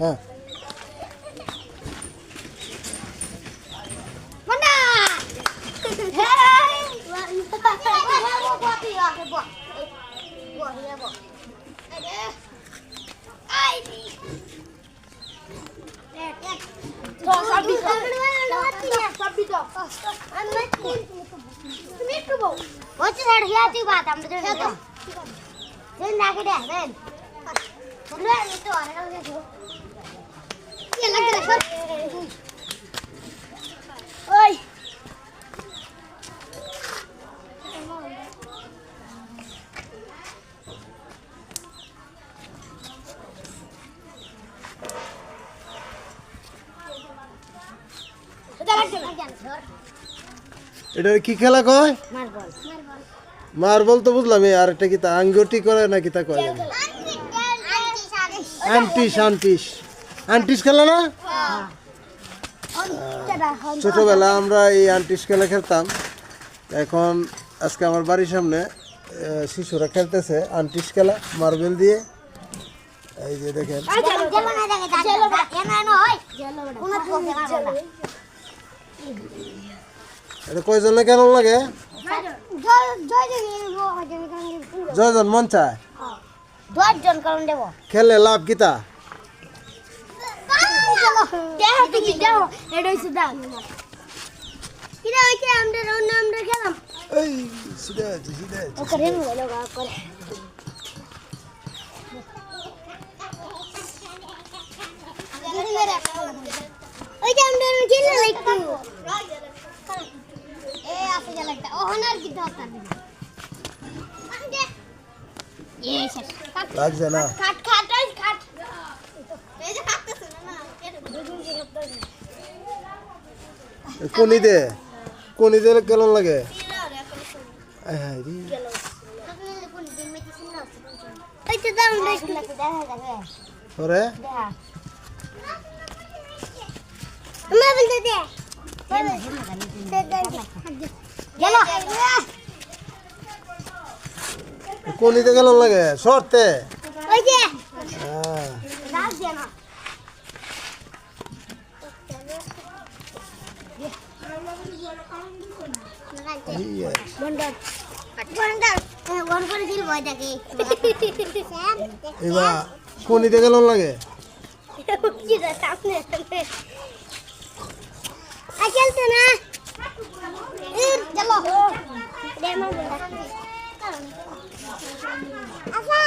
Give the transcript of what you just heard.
à. వచ్చి అడిగా బాధ అమ్మ చూడండి నాకడే এটা কি খেলা কয়? মার্বল। মার্বল তো বুঝলাম আর একটা কি তা আঙ্গুটি করে না কি তা কয়? আন্টিস আন্টিস আন্টিস খেলা না ছোটবেলা আমরা এই আন্টিস খেলা খেলতাম এখন আজকে আমার বাড়ির সামনে শিশুরা খেলতেছে আন্টিস খেলা মার্বেল দিয়ে এই যে দেখেন এটা কয়জনে কেন লাগে জয়জন মন চায় দশজন কারণ দেব। খেললে লাভ কিতা দেহ থেকে দেহ। এটা হচ্ছে দাম কিরা হইছে আমরা অন্য আমরা খেলাম। এই সিধা আছে সিধা আছে ওকে রেনু হলো গা করে ওই যে আমরা খেলে লাগতো এ আসে যা লাগতা ও কি দরকার? এ শেষ। কাট লাগছে না। কোনি দে। কোনি দে কেমন লাগে? হায়। ওরে? দেখা। আমার বলতে দে গেল কোনি দে কেমন লাগে শর্তে ওই যে হ্যাঁ রাজ দে না এই আছে। বন্ডার বন্ডার ওয়ান করে দিল ভয় থাকে এবার কোনি দে লাগে? কি রে সামনে আ চলতে না। ইর চলো দে আমার 啊下